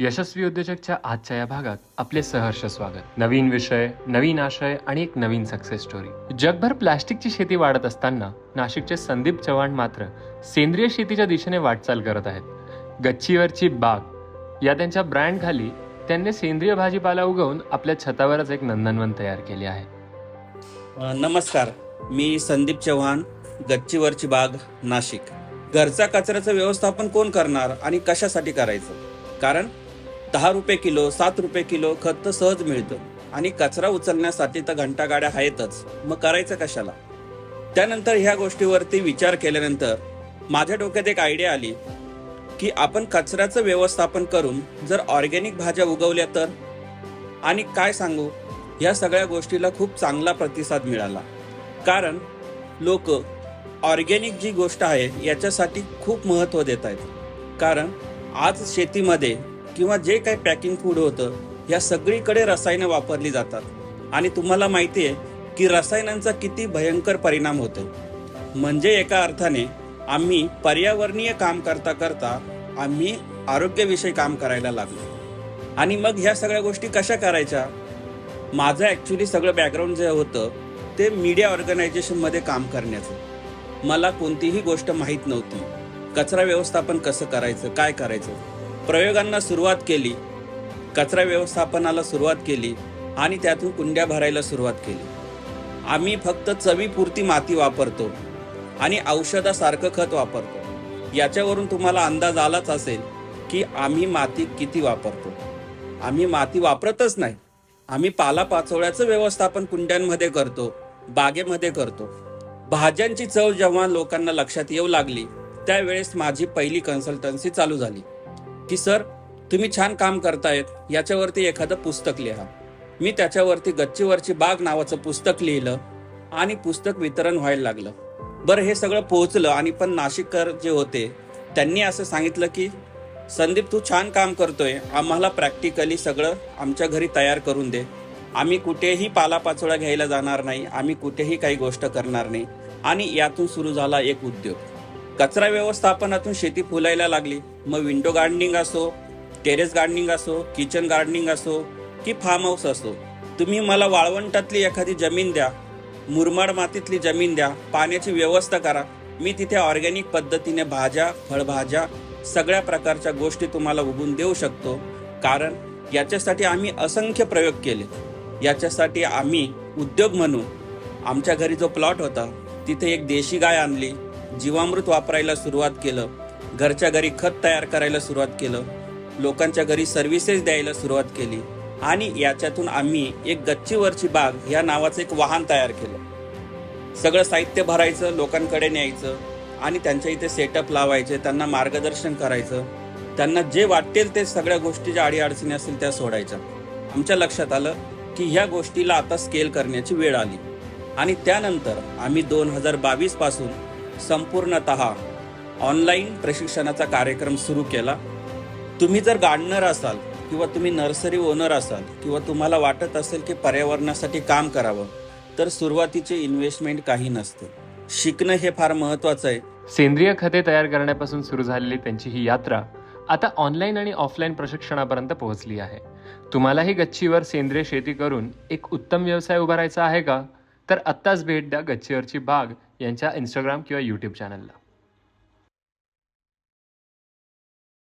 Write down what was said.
यशस्वी उद्योजकच्या आजच्या या भागात आपले सहर्ष स्वागत. नवीन विषय नवीन आशय आणि एक नवीन सक्सेस स्टोरी जगभर प्लॅस्टिकची शेती वाढत असताना नाशिकचे संदीप चव्हाण मात्र सेंद्रिय शेतीच्या दिशेने वाटचाल करत आहेत. गच्चीवरची बाग या त्यांच्या ब्रँड खाली त्यांनी सेंद्रिय भाजीपाला उगवून आपल्या छतावरच एक नंदनवन तयार केले आहे. नमस्कार. मी संदीप चव्हाण गच्चीवरची बाग नाशिक. घरचा कचऱ्याचं व्यवस्थापन कोण करणार आणि कशासाठी करायचं? कारण दहा रुपये किलो सात रुपये किलो खत तर सहज मिळतं. आणि कचरा उचलण्यासाठी तर घंटागाड्या आहेतच. मग करायचं कशाला? त्यानंतर ह्या गोष्टीवरती विचार केल्यानंतर माझ्या डोक्यात एक आयडिया आली की आपण कचऱ्याचं व्यवस्थापन करून जर ऑर्गॅनिक भाज्या उगवल्या तर? आणि काय सांगू? या सगळ्या गोष्टीला खूप चांगला प्रतिसाद मिळाला. कारण लोक ऑर्गॅनिक जी गोष्ट आहे याच्यासाठी खूप महत्त्व देत आहेत कारण आज शेतीमध्ये किंवा जे काही पॅकिंग फूड होतं या सगळीकडे रसायनं वापरली जातात. आणि तुम्हाला माहिती आहे की रसायनांचा किती भयंकर परिणाम होतो. म्हणजे एका अर्थाने आम्ही पर्यावरणीय काम करता करता आम्ही आरोग्यविषयी काम करायला लागलो. आणि मग ह्या सगळ्या गोष्टी कशा करायच्या? माझं ॲक्च्युली सगळं बॅकग्राऊंड जे होतं ते मीडिया ऑर्गनायझेशनमध्ये काम करण्याचं. मला कोणतीही गोष्ट माहीत नव्हती. कचरा व्यवस्थापन कसं करायचं काय करायचं? प्रयोगांना सुरुवात केली कचरा व्यवस्थापनाला सुरुवात केली आणि त्यातून कुंड्या भरायला सुरुवात केली. आम्ही फक्त चवीपुरती माती वापरतो आणि औषधासारखं खत वापरतो. याच्यावरून तुम्हाला अंदाज आलाच असेल की आम्ही माती किती वापरतो. आम्ही माती वापरतच नाही. आम्ही पालापाचोळ्याचं व्यवस्थापन कुंड्यांमध्ये करतो बागेमध्ये करतो. भाज्यांची चव जेव्हा लोकांना लक्षात येऊ लागली त्यावेळेस माझी पहिली कन्सल्टन्सी चालू झाली. की सर तुम्ही छान काम करतायत याच्यावरती एखादं पुस्तक लिहा. मी त्याच्यावरती गच्चीवरची बाग नावाचं पुस्तक लिहिलं आणि पुस्तक वितरण व्हायला लागलं. बरं हे सगळं पोहोचलं आणि पण नाशिककर जे होते त्यांनी असं सांगितलं की संदीप तू छान काम करतोय आम्हाला प्रॅक्टिकली सगळं आमच्या घरी तयार करून दे. आम्ही कुठेही पालापाचोळा घ्यायला जाणार नाही आम्ही कुठेही काही गोष्ट करणार नाही आणि यातून सुरू झाला एक उद्योग. कचरा व्यवस्थापनातून शेती फुलायला लागली. मग विंडो गार्डनिंग असो टेरेस गार्डनिंग असो किचन गार्डनिंग असो की फार्म हाऊस असो तुम्ही मला वाळवंटातली एखादी जमीन द्या मुरमाड मातीतली जमीन द्या पाण्याची व्यवस्था करा. मी तिथे ऑर्गॅनिक पद्धतीने भाज्या फळभाज्या सगळ्या प्रकारच्या गोष्टी तुम्हाला उगून देऊ शकतो. कारण याच्यासाठी आम्ही असंख्य प्रयोग केले. याच्यासाठी आम्ही उद्योग म्हणून आमच्या घरी जो प्लॉट होता तिथे एक देशी गाय आणली. जीवामृत वापरायला सुरुवात केलं. घरच्या घरी खत तयार करायला सुरुवात केलं. लोकांच्या घरी सर्व्हिसेस द्यायला सुरुवात केली. आणि याच्यातून आम्ही एक गच्चीवरची बाग या नावाचं एक वाहन तयार केलं. सगळं साहित्य भरायचं लोकांकडे न्यायचं आणि त्यांच्या इथे सेटअप लावायचे त्यांना मार्गदर्शन करायचं. त्यांना जे वाटेल ते सगळ्या गोष्टी ज्या अडीअडचणी असतील त्या सोडायच्या. आमच्या लक्षात आलं की ह्या गोष्टीला आता स्केल करण्याची वेळ आली. आणि त्यानंतर आम्ही दोन हजार बावीसपासून संपूर्णत ऑनलाईन प्रशिक्षणाचा कार्यक्रम सुरू केला. तुम्ही जर गार्डनर असाल किंवा तुम्ही नर्सरी ओनर असाल किंवा तुम्हाला वाटत असेल की पर्यावरणासाठी काम करावं तर सुरुवातीचे इन्व्हेस्टमेंट काही नसते. शिकणं हे फार महत्वाचं आहे. सेंद्रिय खते तयार करण्यापासून सुरू झालेली त्यांची ही यात्रा आता ऑनलाईन आणि ऑफलाईन प्रशिक्षणापर्यंत पोहोचली आहे. तुम्हालाही गच्चीवर सेंद्रिय शेती करून एक उत्तम व्यवसाय उभारायचा आहे का? तर आत्ताच भेट द्या गच्चीवरची बाग यांच्या इंस्टाग्राम किंवा यूट्यूब चॅनलला